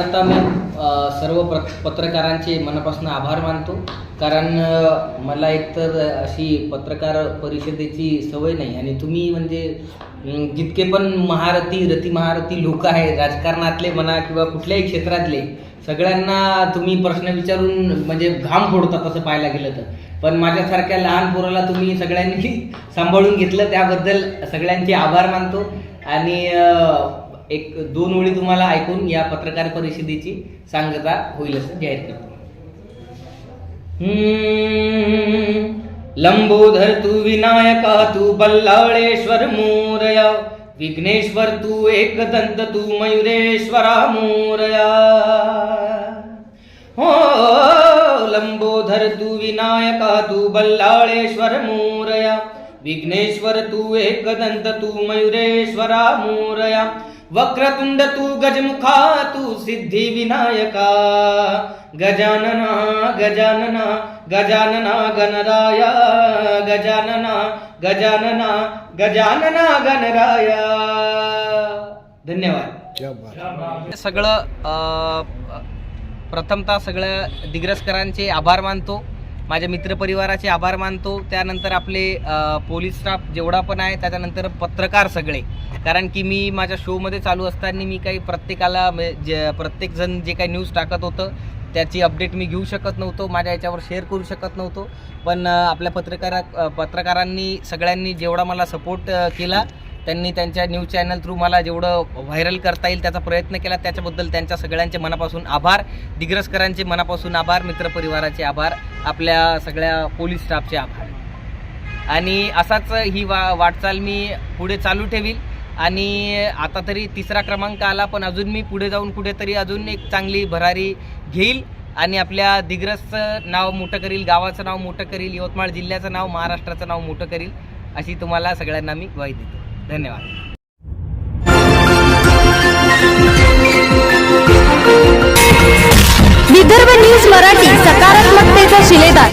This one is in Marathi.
आता मी सर्व प्र पत्रकारांचे मनापासून आभार मानतो. कारण मला एकतर अशी पत्रकार परिषदेची सवय नाही. आणि तुम्ही म्हणजे जितके पण महारथी रती महारथी लोक आहेत राजकारणातले म्हणा किंवा कुठल्याही क्षेत्रातले सगळ्यांना तुम्ही प्रश्न विचारून म्हणजे घाम फोडतात असं पाहायला गेलं तर. पण माझ्यासारख्या लहान पोराला तुम्ही सगळ्यांनी सांभाळून घेतलं त्याबद्दल सगळ्यांचे आभार मानतो. आणि एक दोन ओळी तुम्हाला ऐकून या पत्रकार परिषदेची सांगता होईल असं जाहीर करतो. लंबोधर तू विनायक तू बल्लाळेश्वर मोरया. विघ्नेश्वर तू एकदंत तू मयुरेश्वरा मोरया. हो लंबोधर तू विनायक तू बल्लाळेश्वर मोरया. विघ्नेश्वर तू एकदंत तू मयुरेश्वरा मोरया. वक्रतुंड तू गजमुखा तू सिद्धी विनायका। गजानना गजानना गजानना गणराया। गजानना गजानना गजानना गणराया। धन्यवाद। सगळं प्रथमतः सगळ्या दिग्रसकरांचे आभार मानतो. माझ्या मित्रपरिवाराचे आभार मानतो. त्यानंतर आपले पोलीस स्टाफ जेवढा पण आहे त्याच्यानंतर पत्रकार सगळे. कारण की मी माझ्या शोमध्ये चालू असताना मी काही प्रत्येकाला म्हणजे जे प्रत्येकजण जे काही न्यूज टाकत होतं त्याची अपडेट मी घेऊ शकत नव्हतो. माझ्या याच्यावर शेअर करू शकत नव्हतो. पण आपल्या पत्रकारा पत्रकारांनी सगळ्यांनी जेवढा मला सपोर्ट केला त्यांनी त्यांच्या न्यूज चॅनल थ्रू मला जेवढं व्हायरल करता येईल त्याचा प्रयत्न केला. त्याच्याबद्दल त्यांच्या सगळ्यांचे मनापासून आभार. दिग्रसकरांचे मनापासून आभार. मित्रपरिवाराचे आभार. आपल्या सगळ्या पोलीस स्टाफचे आभार. आणि असाच ही वा वाटचाल मी पुढे चालू ठेवील. आणि आता तरी तिसरा क्रमांक आला पण अजून मी पुढे जाऊन कुठेतरी अजून एक चांगली भरारी घेईल. आणि आपल्या दिग्रसचं नाव मोठं करील गावाचं नाव मोठं करील यवतमाळ जिल्ह्याचं नाव महाराष्ट्राचं नाव मोठं करील अशी तुम्हाला सगळ्यांना मी ग्वाही देतो. धन्यवाद. विदर्भ न्यूज मराठी